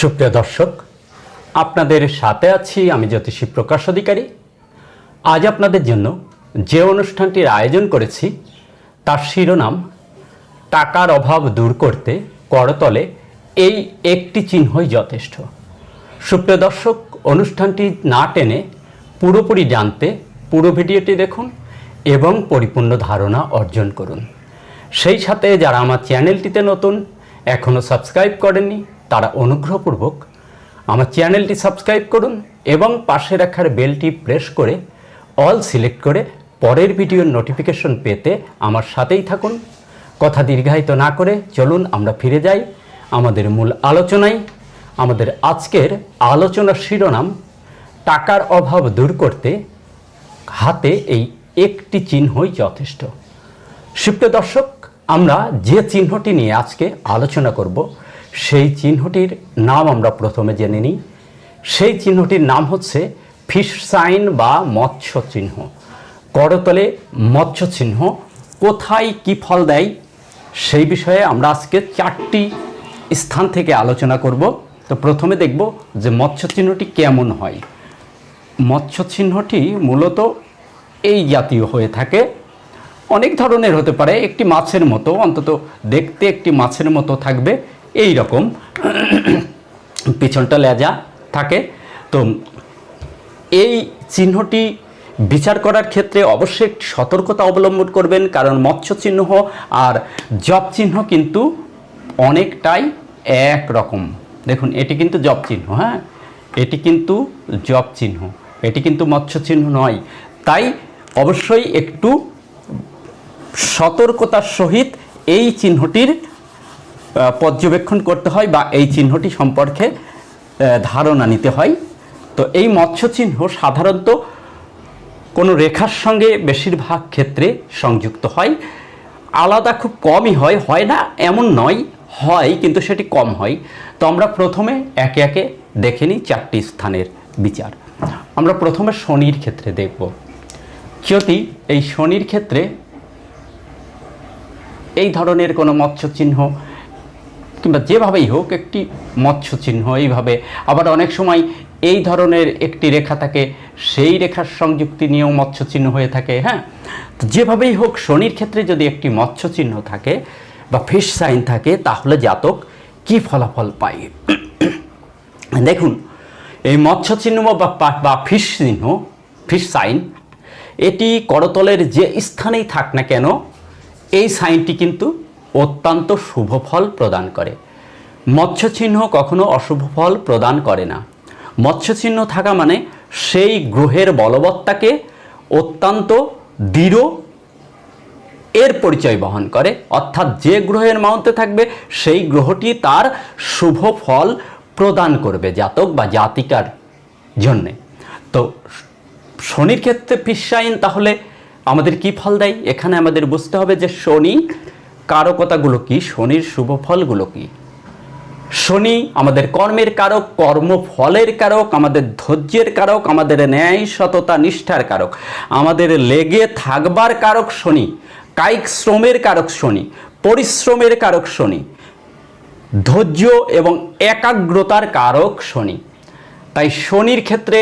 সুপ্রিয় দর্শক, আপনাদের সাথে আছি আমি জ্যোতিষী প্রকাশ অধিকারী। আজ আপনাদের জন্য যে অনুষ্ঠানটির আয়োজন করেছি, তার শিরোনাম, টাকার অভাব দূর করতে করতলে এই একটি চিহ্নই যথেষ্ট। সুপ্রিয় দর্শক, অনুষ্ঠানটি না টেনে পুরোপুরি জানতে পুরো ভিডিওটি দেখুন এবং পরিপূর্ণ ধারণা অর্জন করুন। সেই সাথে যারা আমার চ্যানেলটিতে নতুন এখনও সাবস্ক্রাইব করেননি তারা অনুগ্রহপূর্বক আমার চ্যানেলটি সাবস্ক্রাইব করুন এবং পাশে রাখার বেলটি প্রেস করে অল সিলেক্ট করে পরের ভিডিওর নোটিফিকেশন পেতে আমার সাথেই থাকুন। কথা দীর্ঘায়িত না করে চলুন আমরা ফিরে যাই আমাদের মূল আলোচনায়। আমাদের আজকের আলোচনার শিরোনাম, টাকার অভাব দূর করতে হাতে এই একটি চিহ্নই যথেষ্ট। সুপ্রিয় দর্শক, আমরা যে চিহ্নটি নিয়ে আজকে আলোচনা করব সেই চিহ্নটির নাম আমরা প্রথমে জেনে নিই। সেই চিহ্নটির নাম হচ্ছে ফিশ সাইন বা মৎস্য চিহ্ন। করতলে মৎস্য চিহ্ন কোথায় কি ফল দেয়, সেই বিষয়ে আমরা আজকে চারটি স্থান থেকে আলোচনা করব। তো প্রথমে দেখব যে মৎস্য চিহ্নটি কেমন হয়। মৎস্য চিহ্নটি মূলত এই জাতীয় হয়ে থাকে। অনেক ধরনের হতে পারে, একটি মাছের মতো, অন্তত দেখতে একটি মাছের মতো থাকবে। এই রকম পিছনটা লেজা থাকে। তো এই চিহ্নটি বিচার করার ক্ষেত্রে অবশ্যই সতর্কতা অবলম্বন করবেন, কারণ মৎস্য চিহ্ন আর জব চিহ্ন কিন্তু অনেকটাই এক রকম। দেখুন, এটি কিন্তু জব চিহ্ন হ্যাঁ? এটি কিন্তু জব চিহ্ন, এটি কিন্তু মৎস্য চিহ্ন নয়। তাই অবশ্যই একটু সতর্কতার সহিত এই চিহ্নটির পর্যবেক্ষণ করতে হয় বা এই চিহ্নটি সম্পর্কে ধারণা নিতে হয়। তো এই মৎস্য চিহ্ন সাধারণত কোনো রেখার সঙ্গে বেশিরভাগ ক্ষেত্রে সংযুক্ত হয়। আলাদা খুব কমই হয় হয় না, এমন নয়, হয়, কিন্তু সেটি কম হয়। তো আমরা প্রথমে একে একে দেখে নিই চারটি স্থানের বিচার। আমরা প্রথমে শনির ক্ষেত্রে দেখব। যদি এই শনির ক্ষেত্রে এই ধরনের কোনো মৎস্য চিহ্ন কিংবা যেভাবেই হোক একটি মৎস্য চিহ্ন এইভাবে। আবার অনেক সময় এই ধরনের একটি রেখা থাকে, সেই রেখার সংযুক্তি নিয়েও মৎস্য চিহ্ন হয়ে থাকে হ্যাঁ? যেভাবেই হোক, শনির ক্ষেত্রে যদি একটি মৎস্য চিহ্ন থাকে বা ফিশ সাইন থাকে, তাহলে জাতক কি ফলাফল পায়? দেখুন, এই মৎস্য চিহ্ন বা বা ফিশ চিহ্ন ফিশ সাইন এটি করতলের যে স্থানেই থাক না কেন, এই সাইনটি কিন্তু অত্যন্ত শুভ ফল প্রদান করে। মৎস্য চিহ্ন কখনো অশুভ ফল প্রদান করে না। মৎস্য চিহ্ন থাকা মানে সেই গ্রহের বলবত্তাকে অত্যন্ত দৃঢ় এর পরিচয় বহন করে। অর্থাৎ যে গ্রহের মাউন্টে থাকবে, সেই গ্রহটি তার শুভ ফল প্রদান করবে জাতক বা জাতিকার জন্যে। তো শনির ক্ষেত্রে ফিসাইন তাহলে আমাদের কি ফল দেয়? এখানে আমাদের বুঝতে হবে যে শনি কারকতাগুলো কি? শনির শুভ ফলগুলো কি? শনি আমাদের কর্মের কারক, কর্মফলের কারক, আমাদের ধৈর্যের কারক, আমাদের ন্যায় সততা নিষ্ঠার কারক, আমাদের লেগে থাকবার কারক শনি, কায়িক শ্রমের কারক শনি, পরিশ্রমের কারক শনি, ধৈর্য এবং একাগ্রতার কারক শনি। তাই শনির ক্ষেত্রে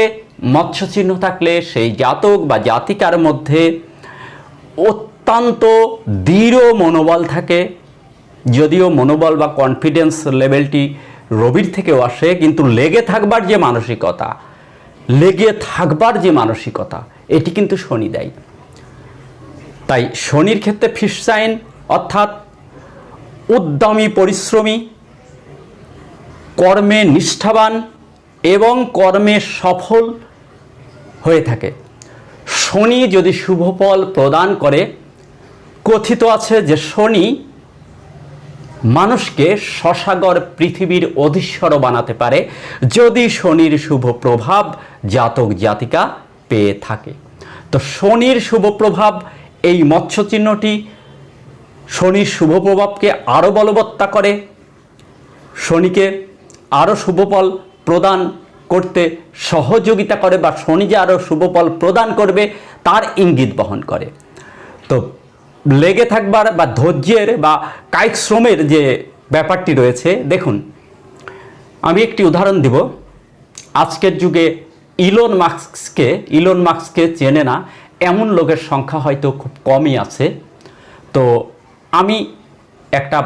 মৎস্য চিহ্ন থাকলে সেই জাতক বা জাতিকার মধ্যে অত্যন্ত দৃঢ় মনোবল থাকে। যদিও মনোবল বা কনফিডেন্স লেভেলটি রবির থেকেও আসে, কিন্তু লেগে থাকবার যে মানসিকতা, লেগে থাকবার যে মানসিকতা, এটি কিন্তু শনি দেয়। তাই শনির ক্ষেত্রে ফিস সাইন অর্থাৎ উদ্যমী, পরিশ্রমী, কর্মে নিষ্ঠাবান এবং কর্মে সফল হয়ে থাকে। শনি যদি শুভ ফল প্রদান করে কথিত আছে যে শনি মানুষকে শশাগর পৃথিবীর অধীশ্বর বানাতে পারে যদি শনির শুভ প্রভাব জাতক জাতিকা পেয়ে থাকে। তো শনির শুভ প্রভাব এই মৎস্য চিহ্নটি শনির শুভ প্রভাবকে আরও বলবত্তা করে, শনিকে আরও শুভফল প্রদান করতে সহযোগিতা করে বা শনি যে আরও শুভফল প্রদান করবে তার ইঙ্গিত বহন করে। তো লেগে থাকবার বা ধৈর্যের বা কায়িক শ্রমের যে ব্যাপারটি রয়েছে, দেখুন, আমি একটি উদাহরণ দিব। আজকের যুগে ইলন মাস্ককে ইলন মাস্ককে চেনে না, এমন লোকের সংখ্যা হয়তো খুব কমই আছে। তো আমি একটা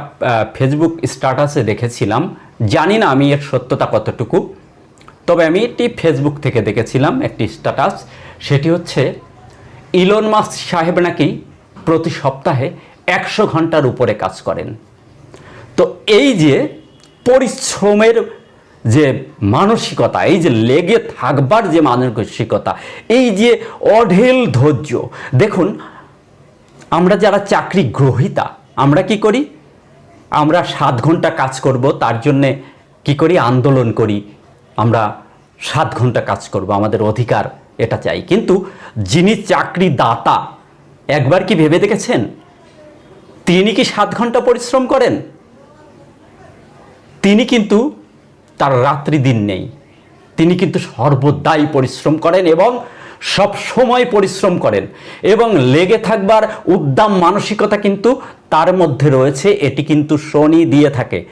ফেসবুক স্ট্যাটাসে দেখেছিলাম। জানি না আমি এর সত্যতা কতটুকু, তবে আমি এটি ফেসবুক থেকে দেখেছিলাম একটি স্ট্যাটাস সেটি হচ্ছে, ইলন মাস্ক সাহেব নাকি প্রতি সপ্তাহে একশো ঘণ্টার উপরে কাজ করেন। তো এই যে পরিশ্রমের যে মানসিকতা, এই যে লেগে থাকবার যে মানসিকতা, এই যে অঢেল ধৈর্য, দেখুন, আমরা যারা চাকরি গ্রহিতা, আমরা কি করি? আমরা সাত ঘণ্টা কাজ করব, তার জন্যে কি করি? আন্দোলন করি। আমরা সাত ঘণ্টা কাজ করব, আমাদের অধিকার এটা চাই। কিন্তু যিনি চাকরি দাতা একবার কি ভেবে দেখেছেন? তিনি কি সাত ঘণ্টা পরিশ্রম করেন? তিনি কিন্তু তার রাত্রি দিন নেই। তিনি কিন্তু সর্বদাই পরিশ্রম করেন এবং সব সময় পরিশ্রম করেন এবং লেগে থাকবার উদ্দাম মানসিকতা কিন্তু তার মধ্যে রয়েছে, এটি কিন্তু শনি দিয়ে থাকে।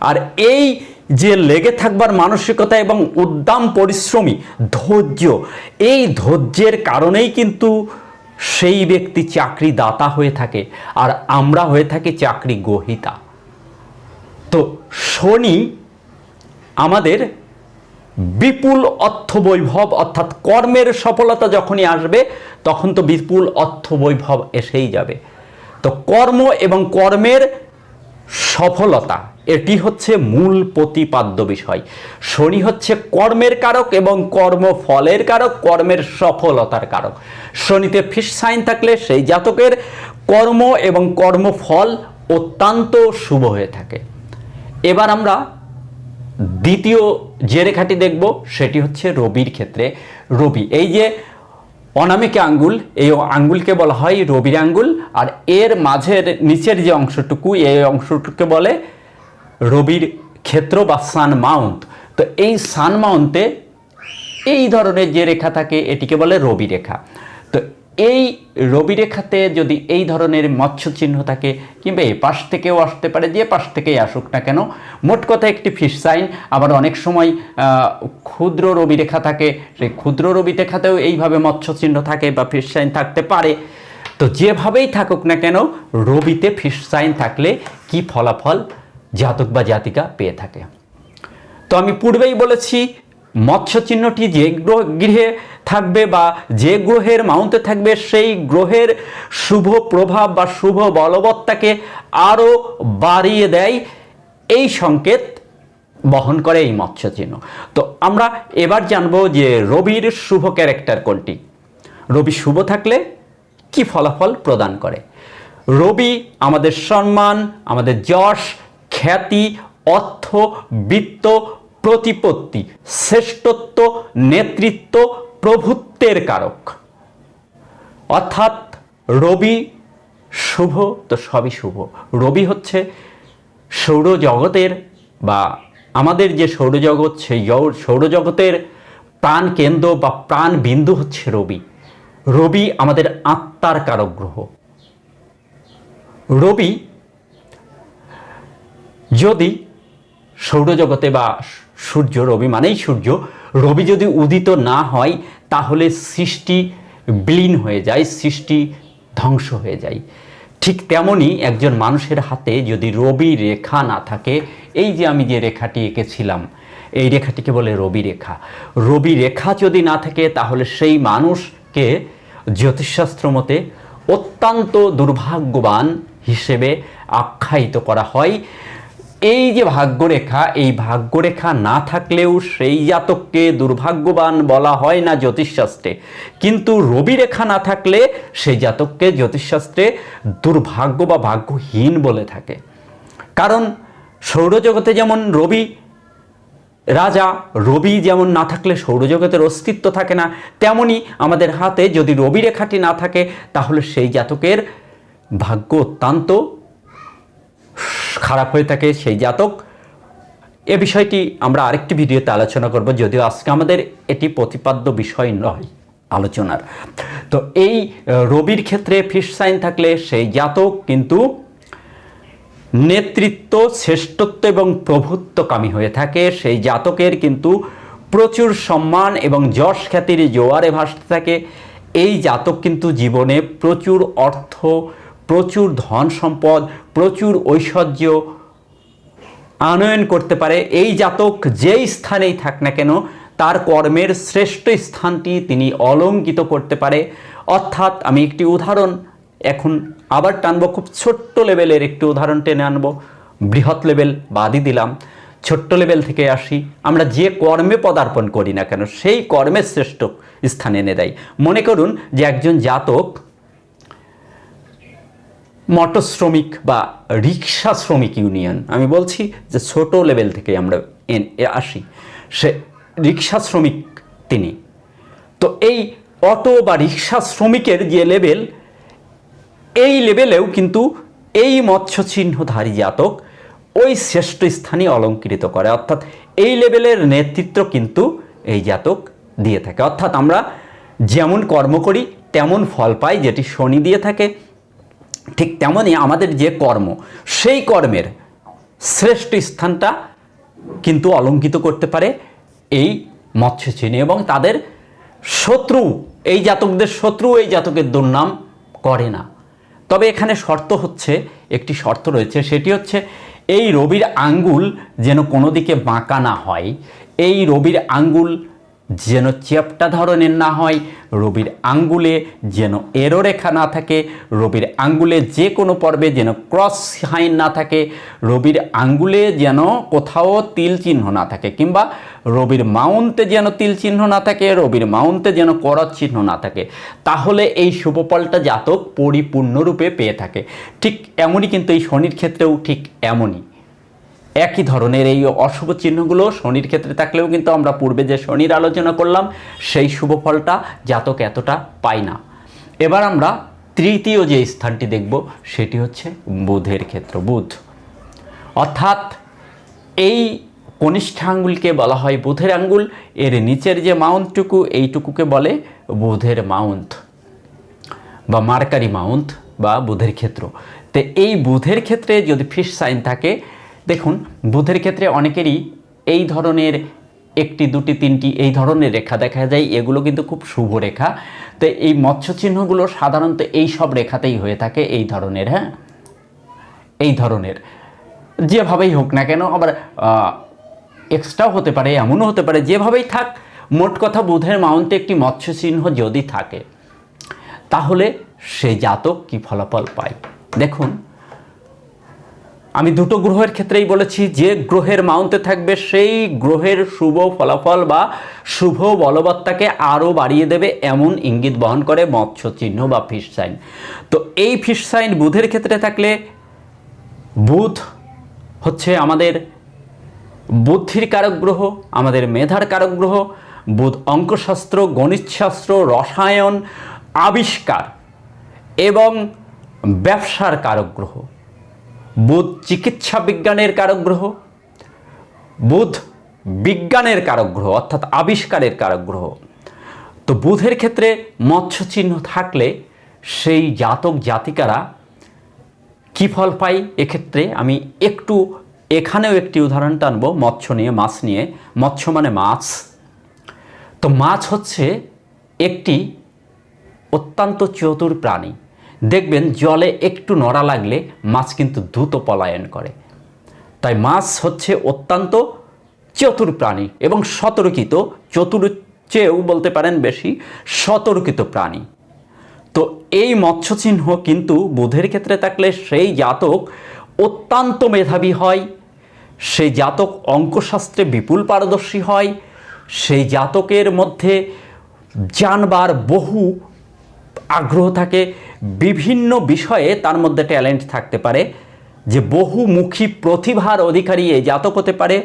আর এই যে লেগে থাকবার মানসিকতা এবং উদ্দাম পরিশ্রমী ধৈর্য, এই ধৈর্যের কারণেই কিন্তু সেই ব্যক্তি চাকরি দাতা হয়ে থাকে আর আমরা হয়ে থাকি চাকরি গ্রহিতা তো শনি আমাদের বিপুল অর্থ বৈভব অর্থাৎ কর্মের সফলতা যখনই আসবে, তখন তো বিপুল অর্থ বৈভব এসেই যাবে। তো কর্ম এবং কর্মের সফলতা এটি হচ্ছে মূল প্রতিপাদ্য বিষয়। শনি হচ্ছে কর্মের কারক এবং কর্মফলের কারক, কর্মের সফলতার কারক। শনিতে ফিস সাইন থাকলে সেই জাতকের কর্ম এবং কর্মফল অত্যন্ত শুভ হয়ে থাকে। এবার আমরা দ্বিতীয় যে রেখাটি দেখব, সেটি হচ্ছে রবির ক্ষেত্রে। রবি, এই যে অনামিকা আঙ্গুল, এই আঙ্গুলকে বলা হয় রবির আঙ্গুল, আর এর মাঝের নিচের যে অংশটুকু, এই অংশটুকুকে বলে রবির ক্ষেত্র বা সান মাউন্ট তো এই সান মাউন্টে এই ধরনের যে রেখা থাকে, এটিকে বলে রবি রেখা। তো এই রবি রেখাতে যদি এই ধরনের মৎস্য চিহ্ন থাকে, কিংবা এ পাশ থেকেও আসতে পারে, যে পাশ থেকেই আসুক না কেন, মোট কথা একটি ফিশ সাইন আবার অনেক সময় ক্ষুদ্র রবি রেখা থাকে সেই ক্ষুদ্র রবি রেখাতেও এইভাবে মৎস্য চিহ্ন থাকে বা ফিশ সাইন থাকতে পারে। তো যেভাবেই থাকুক না কেন, রবিতে ফিশ সাইন থাকলে কি ফলাফল? জাতক বা জাতিকা পেয়ে থাকে। তো আমি পূর্বেই বলেছি মৎস্য চিহ্নটি যে গ্রহ গৃহে থাকবে বা যে গ্রহের মাউন্টে থাকবে, সেই গ্রহের শুভ প্রভাব বা শুভ বলবত্তাকে আরও বাড়িয়ে দেয়। এই সংকেত বহন করে এই মৎস্য চিহ্ন তো আমরা এবার জানব যে রবির শুভ ক্যারেক্টার কোনটি? রবি শুভ থাকলে কি ফলাফল প্রদান করে? রবি আমাদের সম্মান, আমাদের যশ খ্যাতি, অর্থ, বৃত্ত, প্রতিপত্তি, শ্রেষ্ঠত্ব, নেতৃত্ব, প্রভুত্বের কারক। অর্থাৎ রবি শুভ, তো সবই শুভ। রবি হচ্ছে সৌরজগতের বা আমাদের যে সৌরজগৎ, সেই সৌরজগতের প্রাণ কেন্দ্র বা প্রাণ বিন্দু হচ্ছে রবি। রবি আমাদের আত্মার কারক গ্রহ রবি যদি সৌরজগতে বা সূর্য রবি মানেই সূর্য, রবি যদি উদিত না হয়, তাহলে সৃষ্টি বিলীন হয়ে যায়, সৃষ্টি ধ্বংস হয়ে যায়। ঠিক তেমনই একজন মানুষের হাতে যদি রবি রেখা না থাকে, এই যে আমি যে রেখাটি এঁকেছিলাম, এই রেখাটিকে বলে রবি রেখা। রবি রেখা যদি না থাকে, তাহলে সেই মানুষকে জ্যোতিষশাস্ত্র মতে অত্যন্ত দুর্ভাগ্যবান হিসেবে আখ্যায়িত করা হয়। এই যে ভাগ্যরেখা, এই ভাগ্যরেখা না থাকলেও সেই জাতককে দুর্ভাগ্যবান বলা হয় না জ্যোতিষশাস্ত্রে। কিন্তু রবি রেখা না থাকলে সেই জাতককে জ্যোতিষশাস্ত্রে দুর্ভাগ্য বা ভাগ্যহীন বলে থাকে। কারণ সৌরজগতে যেমন রবি রাজা, রবি যেমন না থাকলে সৌরজগতের অস্তিত্ব থাকে না, তেমনি আমাদের হাতে যদি রবি রেখাটি না থাকে, তাহলে সেই জাতকের ভাগ্য অত্যন্ত খারাপ হয়ে থাকে সেই জাতক। এ বিষয়টি আমরা আরেকটি ভিডিওতে আলোচনা করব, যদিও আজকে আমাদের এটি প্রতিপাদ্য বিষয় নয় আলোচনার। তো এই রবির ক্ষেত্রে ফিশ সাইন থাকলে সেই জাতক কিন্তু নেতৃত্ব, শ্রেষ্ঠত্ব এবং প্রভুত্বকামী হয়ে থাকে। সেই জাতকের কিন্তু প্রচুর সম্মান এবং যশ খ্যাতির জোয়ারে ভাসতে থাকে। এই জাতক কিন্তু জীবনে প্রচুর অর্থ প্রচুর ধন সম্পদ, প্রচুর ঐশ্বর্য আনয়ন করতে পারে। এই জাতক যেই স্থানেই থাক না কেন, তার কর্মের শ্রেষ্ঠ স্থানটি তিনি অলঙ্কিত করতে পারে। অর্থাৎ আমি একটি উদাহরণ এখন আবার টানবো, খুব ছোট্ট লেভেলের একটি উদাহরণ টেনে আনব। বৃহৎ লেভেল বাদই দিলাম। ছোট্ট লেভেল থেকে আসি। আমরা যে কর্মে পদার্পণ করি না কেন, সেই কর্মের শ্রেষ্ঠ স্থানে এনে দেয়। মনে করুন যে একজন জাতক মটর শ্রমিক বা রিক্সা শ্রমিক ইউনিয়ন। আমি বলছি যে ছোট লেভেল থেকে আমরা এন- আসি। সে রিক্সা শ্রমিক তিনি। তো এই অটো বা রিক্সা শ্রমিকের যে লেভেল, এই লেভেলেও কিন্তু এই মৎস্য চিহ্নধারী জাতক ওই শ্রেষ্ঠ স্থানে অলঙ্কৃত করে। অর্থাৎ এই লেভেলের নেতৃত্ব কিন্তু এই জাতক দিয়ে থাকে। অর্থাৎ আমরা যেমন কর্ম করি, তেমন ফল পাই, যেটি শনি দিয়ে থাকে। ঠিক তেমনই আমাদের যে কর্ম, সেই কর্মের শ্রেষ্ঠ স্থানটা কিন্তু অলঙ্কিত করতে পারে এই মৎস্য এবং তাদের শত্রু, এই জাতকদের শত্রু, এই জাতকের দুর্নাম করে না। তবে এখানে শর্ত হচ্ছে, একটি শর্ত রয়েছে, সেটি হচ্ছে এই রবির আঙ্গুল যেন কোনো দিকে বাঁকা না হয়। এই রবির আঙ্গুল যেন চ্যাপ্টা ধরনের না হয়, রবির আঙ্গুলে যেন এরো রেখা না থাকে, রবির আঙ্গুলে যে কোনো পর্বে যেন ক্রস হাইন না থাকে, রবির আঙ্গুলে যেন কোথাও তিল চিহ্ন না থাকে কিংবা রবির মাউন্টে যেন তিল চিহ্ন না থাকে, রবির মাউন্টে যেন করত চিহ্ন না থাকে। তাহলে এই শুভফলটা জাতক পরিপূর্ণরূপে পেয়ে থাকে। ঠিক এমনই কিন্তু এই শনির ক্ষেত্রেও ঠিক এমনই। একই ধরনের এই অশুভ চিহ্নগুলো শনির ক্ষেত্রে থাকলেও কিন্তু আমরা পূর্বে যে শনির আলোচনা করলাম, সেই শুভ ফলটা জাতক এতটা পায় না। এবার আমরা তৃতীয় যে স্থানটি দেখব, সেটি হচ্ছে বুধের ক্ষেত্র, বুধ। অর্থাৎ এই কনিষ্ঠ আঙ্গুলকে বলা হয় বুধের আঙ্গুল, এর নিচের যে মাউন্টটুকু, এইটুকুকে বলে বুধের মাউন্ট বা মার্কারি মাউন্ট বা বুধের ক্ষেত্র। তো এই বুধের ক্ষেত্রে যদি ফিশ সাইন থাকে দেখুন, বুধের ক্ষেত্রে অনেকেরই এই ধরনের একটি, দুটি, তিনটি এই ধরনের রেখা দেখা যায়। এগুলো কিন্তু খুব শুভ রেখা। তো এই মৎস্য চিহ্নগুলো সাধারণত এই সব রেখাতেই হয়ে থাকে এই ধরনের হ্যাঁ? এই ধরনের। যেভাবেই হোক না কেন, আবার এক্সট্রাও হতে পারে, এমনও হতে পারে, যেভাবেই থাক, মোট কথা বুধের মাউন্টে একটি মৎস্য চিহ্ন যদি থাকে, তাহলে সে জাতক কি ফলাফল পায়? দেখুন আমি দুটো গ্রহের ক্ষেত্রেই বলেছি, যে গ্রহের মাউন্টে থাকবে সেই গ্রহের শুভ ফলাফল বা শুভ বলবত্তাকে আরও বাড়িয়ে দেবে এমন ইঙ্গিত বহন করে মৎস্য চিহ্ন বা ফিশ সাইন তো এই ফিশ সাইন বুধের ক্ষেত্রে থাকলে বুধ হচ্ছে আমাদের বুদ্ধির কারক গ্রহ, আমাদের মেধার কারক গ্রহ, বুধ অঙ্কশাস্ত্র, গণিতশাস্ত্র, রসায়ন, আবিষ্কার এবং ব্যবসার কারক গ্রহ। বুধ চিকিৎসা বিজ্ঞানের কারক গ্রহ বুধ বিজ্ঞানের কারক গ্রহ অর্থাৎ আবিষ্কারের কারক গ্রহ তো বুধের ক্ষেত্রে মৎস্য চিহ্ন থাকলে সেই জাতক জাতিকারা কি ফল পাই এক্ষেত্রে আমি একটু এখানেও একটি উদাহরণ টানবো, মৎস্য নিয়ে, মাছ নিয়ে। মৎস্য মানে মাছ। তো মাছ হচ্ছে একটি অত্যন্ত চতুর প্রাণী। দেখবেন জলে একটু নড়া লাগলে মাছ কিন্তু দ্রুত পলায়ন করে। তাই মাছ হচ্ছে অত্যন্ত চতুর প্রাণী এবং সতর্কিত চতুর চেয়েও বলতে পারেন বেশি, সতর্কিত প্রাণী। তো এই মৎস্য চিহ্ন কিন্তু বুধের ক্ষেত্রে থাকলে সেই জাতক অত্যন্ত মেধাবী হয়, সেই জাতক অঙ্কশাস্ত্রে বিপুল পারদর্শী হয়, সেই জাতকের মধ্যে জানবার বহু আগ্রহ থাকে, বিভিন্ন বিষয়ে তার মধ্যে ট্যালেন্ট থাকতে পারে, যে বহুমুখী প্রতিভার অধিকারী এই জাতক হতে পারে।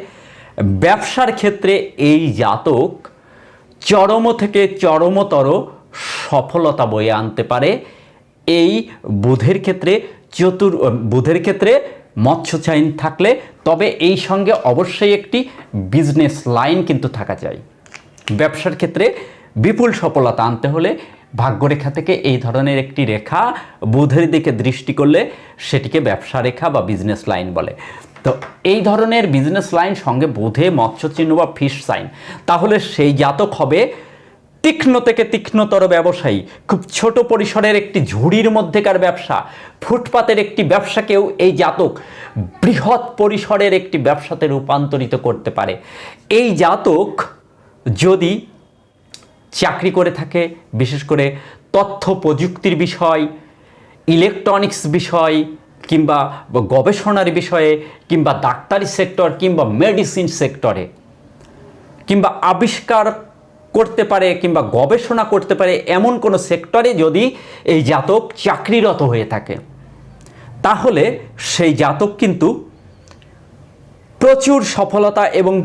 ব্যবসার ক্ষেত্রে এই জাতক চরম থেকে চরমতর সফলতা বয়ে আনতে পারে। এই বুধের ক্ষেত্রে চতুর, বুধের ক্ষেত্রে মৎস্য চাইন থাকলে, তবে এই সঙ্গে অবশ্যই একটি বিজনেস লাইন কিন্তু থাকা চাই ব্যবসার ক্ষেত্রে বিপুল সফলতা আনতে হলে ভাগ্যরেখা থেকে এই ধরনের একটি রেখা বুধের দিকে দৃষ্টি করলে সেটিকে ব্যবসা রেখা বা বিজনেস লাইন বলে। তো এই ধরনের বিজনেস লাইন সঙ্গে বুধে মৎস্য চিহ্ন বা ফিশ সাইন তাহলে সেই জাতক হবে তীক্ষ্ণ থেকে তীক্ষ্ণতর ব্যবসায়ী। খুব ছোট পরিসরের একটি ঝুড়ির মধ্যেকার ব্যবসা। ফুটপাতের একটি ব্যবসাকেও এই জাতক বৃহৎ পরিসরের একটি ব্যবসাতে রূপান্তরিত করতে পারে। এই জাতক যদি চাকরি করে থাকে, বিশেষ করে তথ্য প্রযুক্তির বিষয় ইলেকট্রনিক্স বিষয়, কিংবা গবেষণার বিষয়ে, কিংবা ডাক্তারি সেক্টর, কিংবা মেডিসিন সেক্টরে কিংবা আবিষ্কার করতে পারে, কিংবা গবেষণা করতে পারে এমন কোনো সেক্টরে যদি এই জাতক চাকরিরত হয়ে থাকে। তাহলে সেই জাতক কিন্তু প্রচুর সফলতা এবং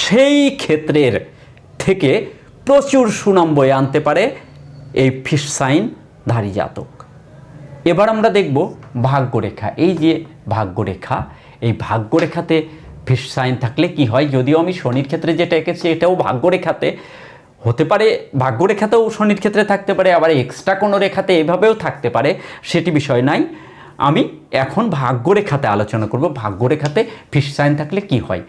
সেই ক্ষেত্রের থেকে প্রচুর সুনাম বয়ে আনতে পারে এই ফিশ সাইন ধারী জাতক। এবার আমরা দেখব ভাগ্যরেখা। এই যে ভাগ্যরেখা, এই ভাগ্যরেখাতে ফিশ সাইন থাকলে কি হয়? যদিও আমি শনির ক্ষেত্রে যেটা এঁকেছি, এটাও ভাগ্যরেখাতে হতে পারে। ভাগ্যরেখাতেও শনির ক্ষেত্রে থাকতে পারে, আবার এক্সট্রা কোনো রেখাতে এভাবেও থাকতে পারে, সেটি বিষয় নাই। আমি এখন ভাগ্যরেখাতে আলোচনা করব। ভাগ্যরেখাতে ফিশ সাইন থাকলে কি হয়?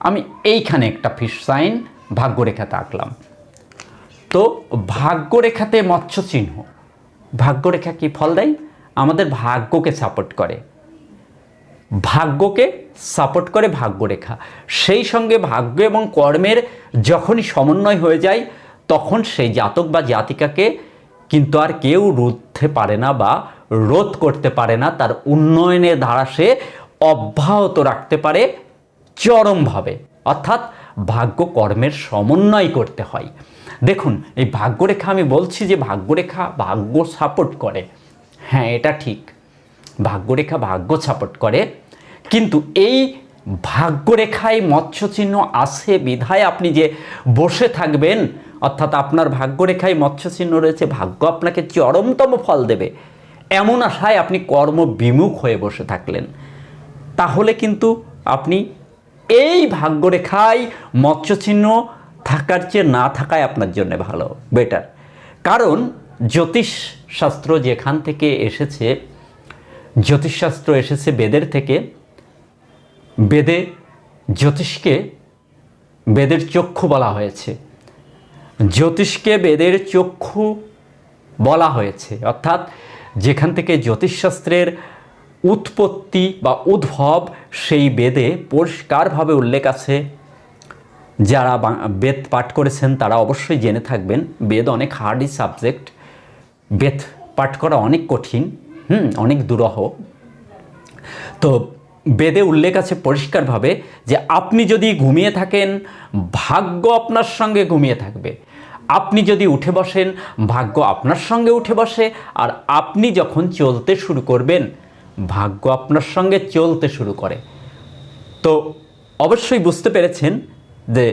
আমি এইখানে একটা ফিশ সাইন ভাগ্যরেখাতে আঁকলাম। তো ভাগ্যরেখাতে মৎস্য চিহ্ন ভাগ্যরেখা কি ফল দেয় আমাদের ভাগ্যকে সাপোর্ট করে। ভাগ্যকে সাপোর্ট করে ভাগ্যরেখা। সেই সঙ্গে ভাগ্য এবং কর্মের যখনই সমন্বয় হয়ে যায়, তখন সেই জাতক বা জাতিকাকে কিন্তু আর কেউ রুখতে পারে না বা রোধ করতে পারে না। তার উন্নয়নের ধারা সে অব্যাহত রাখতে পারে চরমভাবে। অর্থাৎ ভাগ্য কর্মের সমন্বয় করতে হয়। দেখুন, এই ভাগ্যরেখা আমি বলছি যে ভাগ্যরেখা ভাগ্য সাপোর্ট করে। হ্যাঁ এটা ঠিক। ভাগ্যরেখা ভাগ্য সাপোর্ট করে। কিন্তু এই ভাগ্যরেখায় মৎস্য চিহ্ন আছে বিধায় আপনি যে বসে থাকবেন, অর্থাৎ আপনার ভাগ্যরেখায় মৎস্য চিহ্ন রয়েছে, ভাগ্য আপনাকে চরমতম ফল দেবে। এমন আশায় আপনি কর্ম বিমুখ হয়ে বসে থাকলেন। তাহলে কিন্তু আপনি এই ভাগ্যরেখায় মৎস্য চিহ্ন থাকার চেয়ে না থাকায় আপনার জন্য ভালো বেটার কারণ জ্যোতিষ শাস্ত্র যেখান থেকে এসেছে, জ্যোতিষশাস্ত্র এসেছে বেদের থেকে, বেদে জ্যোতিষকে বেদের চক্ষু বলা হয়েছে। জ্যোতিষকে বেদের চক্ষু বলা হয়েছে। অর্থাৎ যেখান থেকে জ্যোতিষশাস্ত্রের উৎপত্তি বা উদ্ভব, সেই বেদে পরিষ্কারভাবে উল্লেখ আছে যারা বেদ পাঠ করেছেন, তারা অবশ্যই জেনে থাকবেন, বেদ অনেক হার্ডই সাবজেক্ট বেদ পাঠ করা অনেক কঠিন, হুম, অনেক দুরহ। তো বেদে উল্লেখ আছে পরিষ্কারভাবে যে আপনি যদি ঘুমিয়ে থাকেন, ভাগ্য আপনার সঙ্গে ঘুমিয়ে থাকবে। আপনি যদি উঠে বসেন, ভাগ্য আপনার সঙ্গে উঠে বসে, আর আপনি যখন চলতে শুরু করবেন, ভাগ্য আপনার সঙ্গে চলতে শুরু করে। তো অবশ্যই বুঝতে পেরেছেন যে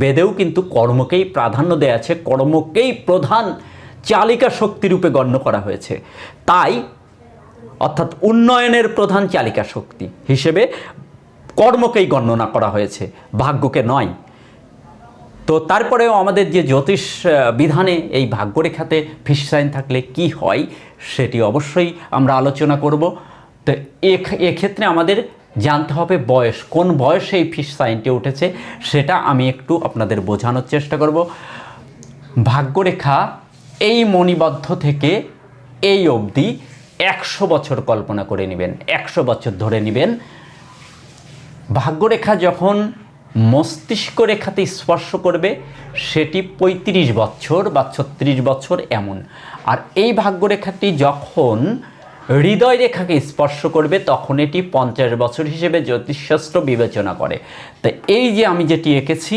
বেদেও কিন্তু কর্মকেই প্রাধান্য দেয়া আছে, কর্মকেই প্রধান চালিকা শক্তিরূপে গণ্য করা হয়েছে। তাই অর্থাৎ উন্নয়নের প্রধান চালিকা শক্তি হিসেবে কর্মকেই গণনা করা হয়েছে, ভাগ্যকে নয়। তো তারপরেও আমাদের যে জ্যোতিষ বিধানে এই ভাগ্যরেখাতে ফিস সাইন থাকলে কি হয়, সেটি অবশ্যই আমরা আলোচনা করব। তো এক্ষেত্রে আমাদের জানতে হবে বয়স, কোন বয়সে এই ফিস সাইনটি উঠেছে, সেটা আমি একটু আপনাদের বোঝানোর চেষ্টা করব। ভাগ্যরেখা এই মণিবদ্ধ থেকে এই অবধি একশো বছর কল্পনা করে নেবেন, একশো বছর ধরে নেবেন। ভাগ্যরেখা যখন মস্তিষ্ক রেখাতে স্পর্শ করবে, সেটি ৩৫ বছর বা ছত্রিশ বছর এমন। আর এই ভাগ্যরেখাটি যখন হৃদয় রেখাকে স্পর্শ করবে, তখন এটি পঞ্চাশ বছর হিসেবে জ্যোতিষশাস্ত্র বিবেচনা করে। তো এই যে আমি যেটি এঁকেছি,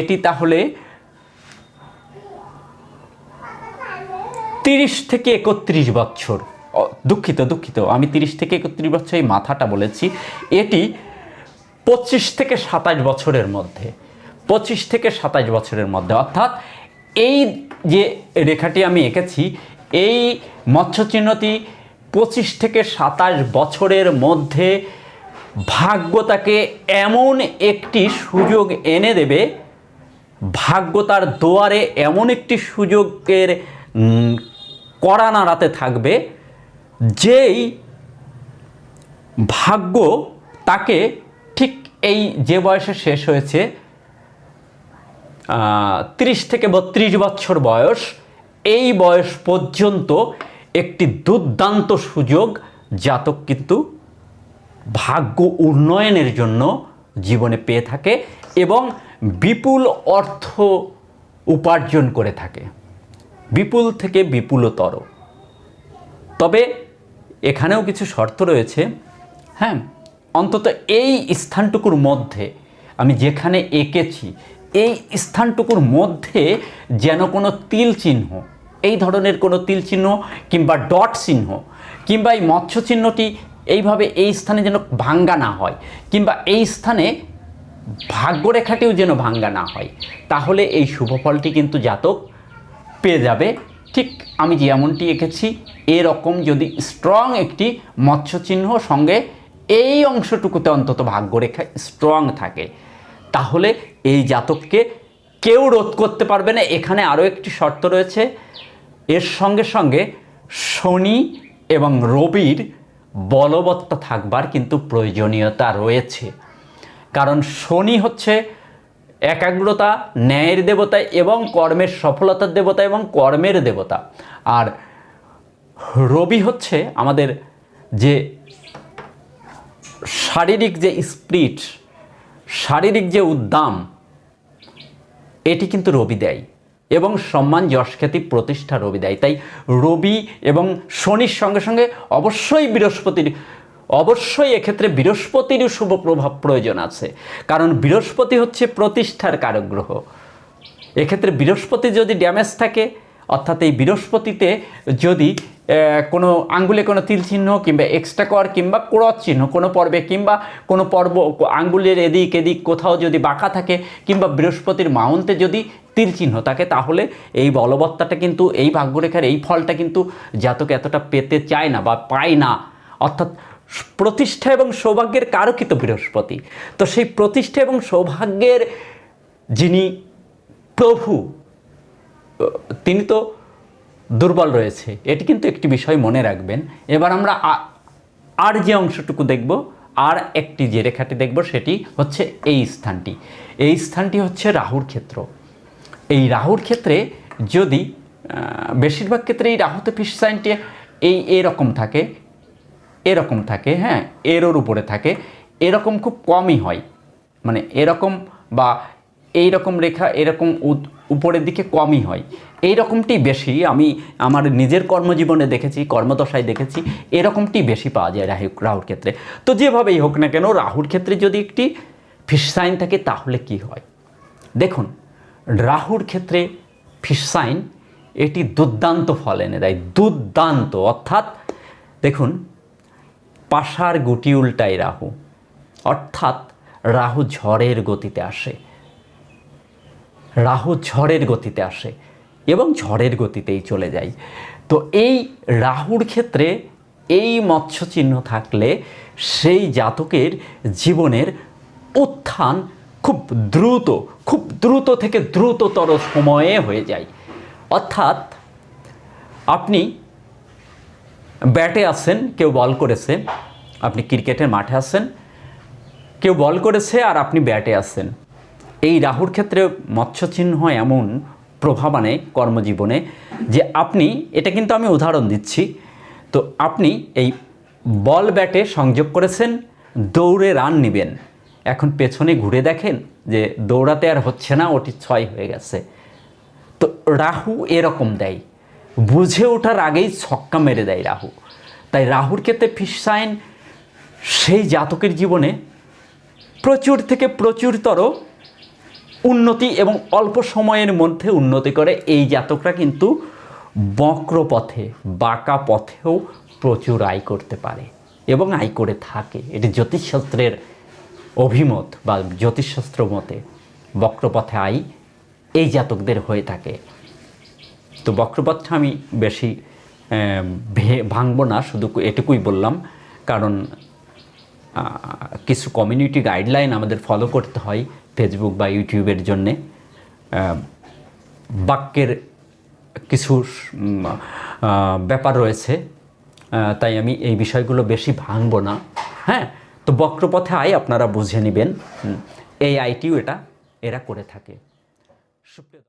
এটি তাহলে তিরিশ থেকে একত্রিশ বছর। দুঃখিত দুঃখিত, আমি তিরিশ থেকে একত্রিশ বছর এই মাথাটা বলেছি। এটি পঁচিশ থেকে সাতাশ বছরের মধ্যে, পঁচিশ থেকে সাতাশ বছরের মধ্যে। অর্থাৎ এই যে রেখাটি আমি এঁকেছি, এই মৎস্য চিহ্নটি পঁচিশ থেকে সাতাশ বছরের মধ্যে ভাগ্য তাকে এমন একটি সুযোগ এনে দেবে, ভাগ্য তার দুয়ারে এমন একটি সুযোগের কড়া নাড়াতে থাকবে, যেই ভাগ্য তাকে ঠিক এই যে বয়সে শেষ হয়েছে তিরিশ থেকে বত্রিশ বছর বয়স, এই বয়স পর্যন্ত একটি দুর্দান্ত সুযোগ, জাতক কিন্তু ভাগ্য উন্নয়নের জন্য জীবনে পেয়ে থাকে এবং বিপুল অর্থ উপার্জন করে থাকে। বিপুল থেকে বিপুলতর। তবে এখানেও কিছু শর্ত রয়েছে। হ্যাঁ অন্তত এই স্থানটুকুর মধ্যে আমি যেখানে এঁকেছি, এই স্থানটুকুর মধ্যে যেন কোনো তিল চিহ্ন এই ধরনের কোনো তিল চিহ্ন কিংবা ডট চিহ্ন কিংবা এই মৎস্য চিহ্নটি এইভাবে এই স্থানে যেন ভাঙ্গা না হয় কিংবা এই স্থানে ভাগ্যরেখাটিও যেন ভাঙ্গা না হয়, তাহলে এই শুভ ফলটি কিন্তু জাতক পেয়ে যাবে। ঠিক আমি যেমনটি এঁকেছি এরকম যদি স্ট্রং একটি মৎস্য চিহ্ন সঙ্গে এই অংশটুকুতে অন্তত ভাগ্যরেখা স্ট্রং থাকে, তাহলে এই জাতককে কেউ রোধ করতে পারবে না। এখানে আরও একটি শর্ত রয়েছে এর সঙ্গে সঙ্গে শনি এবং রবির বলবত্তা থাকবার কিন্তু প্রয়োজনীয়তা রয়েছে। কারণ শনি হচ্ছে একাগ্রতা, ন্যায়ের দেবতা এবং কর্মের সফলতার দেবতা এবং কর্মের দেবতা। আর রবি হচ্ছে আমাদের যে শারীরিক যে স্পিরিট, শারীরিক যে উদ্দাম এটি কিন্তু রবি দেয়। এবং সম্মান যশ খ্যাতি প্রতিষ্ঠা রবি দেয়। তাই রবি এবং শনির সঙ্গে সঙ্গে অবশ্যই বৃহস্পতির, অবশ্যই এক্ষেত্রে বৃহস্পতিরও শুভ প্রভাব প্রয়োজন আছে। কারণ বৃহস্পতি হচ্ছে প্রতিষ্ঠার কারক গ্রহ এক্ষেত্রে বৃহস্পতি যদি ড্যামেজ থাকে, অর্থাৎ এই বৃহস্পতিতে যদি কোনো আঙ্গুলে কোনো তিল চিহ্ন কিংবা এক্সট্রা কর কিংবা ক্রস চিহ্ন, কোনো পর্বে কিংবা কোনো পর্ব, আঙ্গুলের এদিক এদিক কোথাও যদি বাঁকা থাকে, কিংবা বৃহস্পতির মাউন্টে যদি তিল চিহ্ন থাকে তাহলে এই বলবত্তাটা কিন্তু, এই ভাগ্যরেখার এই ফলটা কিন্তু জাতক এতটা পেতে চায় না বা পায় না। অর্থাৎ প্রতিষ্ঠা এবং সৌভাগ্যের কারকিত বৃহস্পতি। তো সেই প্রতিষ্ঠা এবং সৌভাগ্যের যিনি প্রভু, তিনি তো দুর্বল রয়েছে। এটি কিন্তু একটি বিষয় মনে রাখবেন। এবার আমরা আর যে অংশটুকু দেখব, আর একটি যে রেখাটি দেখব, সেটি হচ্ছে এই স্থানটি। এই স্থানটি হচ্ছে রাহুর ক্ষেত্র। এই রাহুর ক্ষেত্রে যদি বেশিরভাগ ক্ষেত্রে এই রাহুতে ফিস সাইনটি এই এরকম থাকে এরকম থাকে হ্যাঁ এরোর উপরে থাকে, এরকম খুব কমই হয়। মানে এরকম বা এই রকম রেখা, এরকম উপরের দিকে কমই হয়। এই রকমটি বেশি আমি আমার নিজের কর্মজীবনে দেখেছি, কর্মদশায় দেখেছি, এরকমটি বেশি পাওয়া যায় রাহু, রাহুর ক্ষেত্রে। তো যেভাবেই হোক না কেন, রাহুর ক্ষেত্রে যদি একটি ফিস সাইন থাকে, তাহলে কি হয়? দেখুন রাহুর ক্ষেত্রে ফিস সাইন এটি দুর্দান্ত ফল এনে দেয়, দুর্দান্ত। অর্থাৎ দেখুন পাশার গুটি উল্টায় রাহু, অর্থাৎ রাহু ঝড়ের গতিতে আসে। রাহু ঝড়ের গতিতে আসে এবং ঝড়ের গতিতেই চলে যায়। তো এই রাহুর ক্ষেত্রে এই মৎস্য চিহ্ন থাকলে সেই জাতকের জীবনের উত্থান খুব দ্রুত খুব দ্রুত থেকে দ্রুততর সময়ে হয়ে যায়। অর্থাৎ আপনি ব্যাটে আসছেন কেউ বল করেছে, আপনি ক্রিকেটের মাঠে আসছেন কেউ বল করেছে আর আপনি ব্যাটে আসছেন এই রাহুর ক্ষেত্রে মৎস্য চিহ্ন এমন প্রভাব আনে কর্মজীবনে যে আপনি, এটা কিন্তু আমি উদাহরণ দিচ্ছি, তো আপনি এই বল ব্যাটে সংযোগ করেছেন, দৌড়ে রান নেবেন। এখন পেছনে ঘুরে দেখেন যে দৌড়াতে আর হচ্ছে না, ওটি ছয় হয়ে গেছে। তো রাহু এরকম দেয়। বুঝে ওঠার আগেই ছক্কা মেরে দেয় রাহু। তাই রাহুর ক্ষেত্রে ফিস সাইন, সেই জাতকের জীবনে প্রচুর থেকে প্রচুরতর উন্নতি এবং অল্প সময়ের মধ্যে উন্নতি করে এই জাতকরা কিন্তু বক্র পথে বাঁকা পথেও প্রচুর আয় করতে পারে এবং আয় করে থাকে। এটি জ্যোতিষশাস্ত্রের অভিমত বা জ্যোতিষশাস্ত্র মতে বক্রপথে আয় এই জাতকদের হয়ে থাকে। তো বক্রপথটা আমি বেশি ভাঙবো না, শুধু এটুকুই বললাম। কারণ কিছু কমিউনিটি গাইডলাইন আমাদের ফলো করতে হয় ফেসবুক বা ইউটিউবের জন্যে। বাক্যের কিছু ব্যাপার রয়েছে। তাই আমি এই বিষয়গুলো বেশি ভাঙবো না। হ্যাঁ? তো বক্রপথে আয় আপনারা বুঝে নেবেন। এই আইটিও এটা এরা করে থাকে। সুপ্রিয়